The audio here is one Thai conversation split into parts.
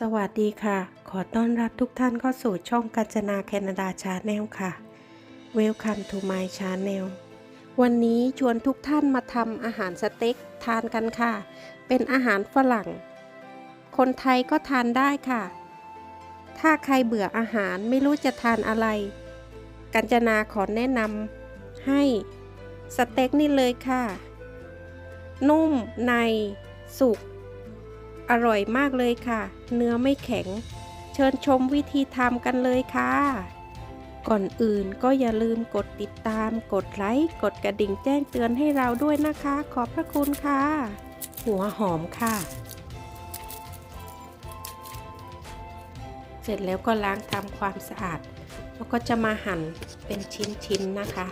สวัสดีค่ะ ขอต้อนรับทุกท่านเข้าสู่ช่องกัญจนาแคนาดาชาแนลค่ะ Welcome to my channel วันนี้ชวนทุกท่านมาทำอาหารสเต็กทานกันค่ะ เป็นอาหารฝรั่ง คนไทยก็ทานได้ค่ะ ถ้าใครเบื่ออาหารไม่รู้จะทานอะไร กัญจนาขอแนะนำให้สเต็กนี่เลยค่ะ นุ่มในสุก อร่อยมากเลยค่ะ เนื้อไม่แข็ง เชิญชมวิธีทำกันเลยค่ะ ก่อนอื่นก็อย่าลืมกดติดตาม กดไลค์ กดกระดิ่งแจ้งเตือนให้เราด้วยนะคะ ขอบพระคุณค่ะ หัวหอมค่ะ เสร็จแล้วก็ล้างทำความสะอาด แล้วก็จะมาหั่นเป็นชิ้นๆนะคะ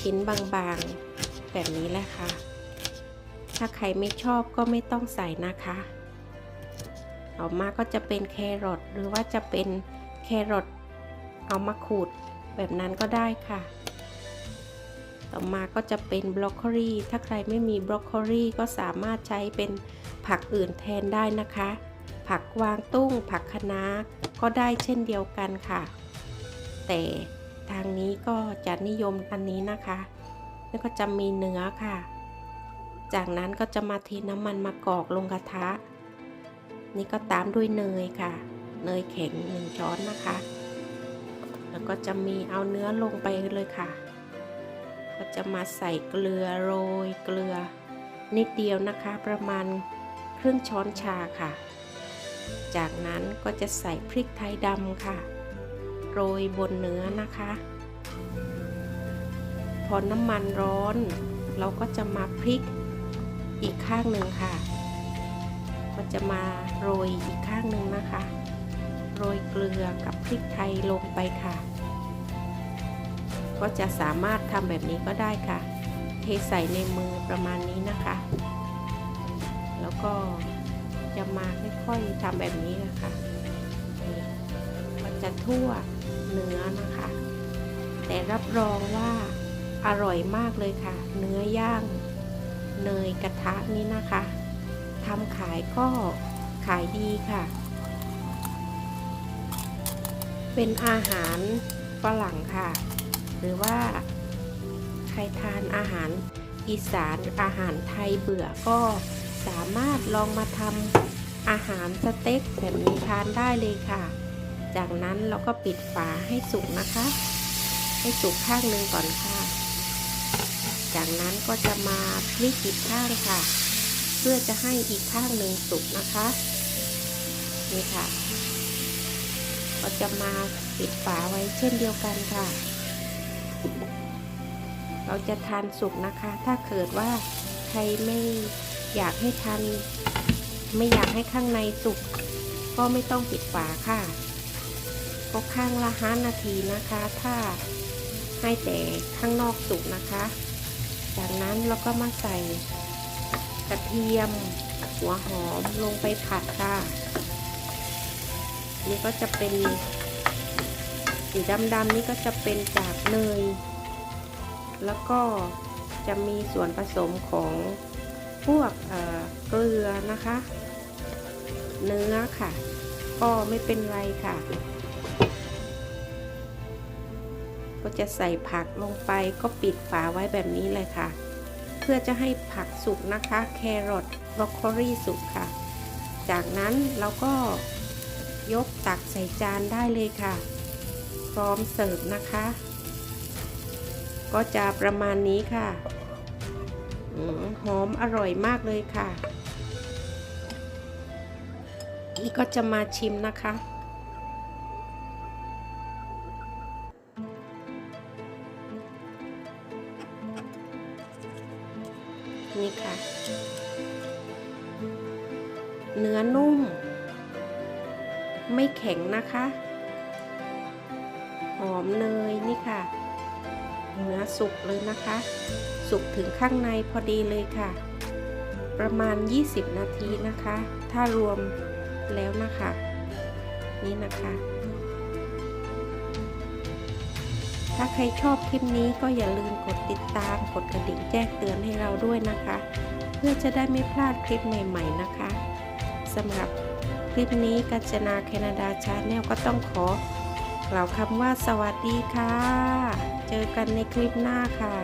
ชิ้นบางๆ แบบนี้แหละค่ะ ถ้าใครไม่ชอบก็ไม่ต้องใส่นะคะต่อมาก็จะเป็นแครอทหรือว่าจะเป็นแครอทเอามาขูดแบบนั้นก็ได้ค่ะ ต่อมาก็จะเป็นบรอกโคลีถ้าใครไม่มีบรอกโคลีก็สามารถใช้เป็นผักอื่นแทนได้นะคะ ผักกวางตุ้ง ผักคะน้าก็ได้เช่นเดียวกันค่ะ แต่ทางนี้ก็จะนิยมอันนี้นะคะ แล้วก็จะมีเนื้อค่ะ จากนั้นก็จะมาเทน้ำมันมะกอกลงกระทะ นี่ก็ตามด้วยเนยค่ะ เนยแข็งหนึ่งช้อนนะคะ แล้วก็จะมีเอาเนื้อลงไปเลยค่ะ ก็จะมาใส่เกลือโรยเกลือ นิดเดียวนะคะ ประมาณครึ่งช้อนชาค่ะ จากนั้นก็จะใส่พริกไทยดำค่ะ โรยบนเนื้อนะคะ พอน้ำมันร้อน เราก็จะมาพริก อีกข้างหนึ่งค่ะ ก็จะมาโรยอีกข้างหนึ่งนะคะ โรยเกลือกับพริกไทยลงไปค่ะ ก็จะสามารถทำแบบนี้ก็ได้ค่ะ เทใส่ในมือประมาณนี้นะคะ แล้วก็จะมาค่อยๆทำแบบนี้นะคะนี่ก็จะทั่วเนื้อนะคะ แต่รับรองว่าอร่อยมากเลยค่ะ เนื้อย่าง เนยกระทะนี่นะคะทำขายก็ขายดีค่ะ เป็นอาหารฝรั่งค่ะ หรือว่าใครทานอาหารอีสานอาหารไทยเบื่อก็สามารถลองมาทำอาหารสเต็กแบบนี้ทานได้เลยค่ะ จากนั้นเราก็ปิดฝาให้สุกนะคะ ให้สุกข้างหนึ่งก่อนค่ะ จากนั้นก็จะมาพลิกอีกข้างค่ะ เพื่อจะให้อีกข้างหนึ่งสุกนะคะ นี่ค่ะ ก็จะมาปิดฝาไว้เช่นเดียวกันค่ะ เราจะทานสุกนะคะ ถ้าเกิดว่าใครไม่อยากให้ทานไม่อยากให้ข้างในสุกก็ไม่ต้องปิดฝาค่ะก็ข้างละห้านาทีนะคะ ถ้าให้แต่ข้างนอกสุกนะคะ จากนั้นเราก็มาใส่กระเทียม หัวหอมลงไปผัดค่ะ นี่ก็จะเป็นสีดำๆนี่ก็จะเป็นจากเนย แล้วก็จะมีส่วนผสมของพวกเเกลือนะคะ เนื้อค่ะ ก็ไม่เป็นไรค่ะ ก็จะใส่ผักลงไปก็ปิดฝาไว้แบบนี้เลยค่ะ เพื่อจะให้ผักสุกนะคะ แครอทบรอกโคลีสุกค่ะ จากนั้นเราก็ยกตักใส่จานได้เลยค่ะ พร้อมเสิร์ฟนะคะ ก็จะประมาณนี้ค่ะอหอมอร่อยมากเลยค่ะ นี่ก็จะมาชิมนะคะ นี่ค่ะ เนื้อนุ่ม ไม่แข็งนะคะ หอมเนยนี่ค่ะ เนื้อสุกเลยนะคะ สุกถึงข้างในพอดีเลยค่ะ ประมาณ 20 นาทีนะคะ ถ้ารวมแล้วนะคะ นี่นะคะ ถ้าใครชอบคลิปนี้ก็อย่าลืมกดติดตาม กดกระดิ่งแจ้งเตือนให้เราด้วยนะคะ เพื่อจะได้ไม่พลาดคลิปใหม่ ๆนะคะสำหรับคลิปนี้กัญจนาแคนาดาชาแนลก็ต้องขอกล่าวคำว่าสวัสดีค่ะ เจอกันในคลิปหน้าค่ะ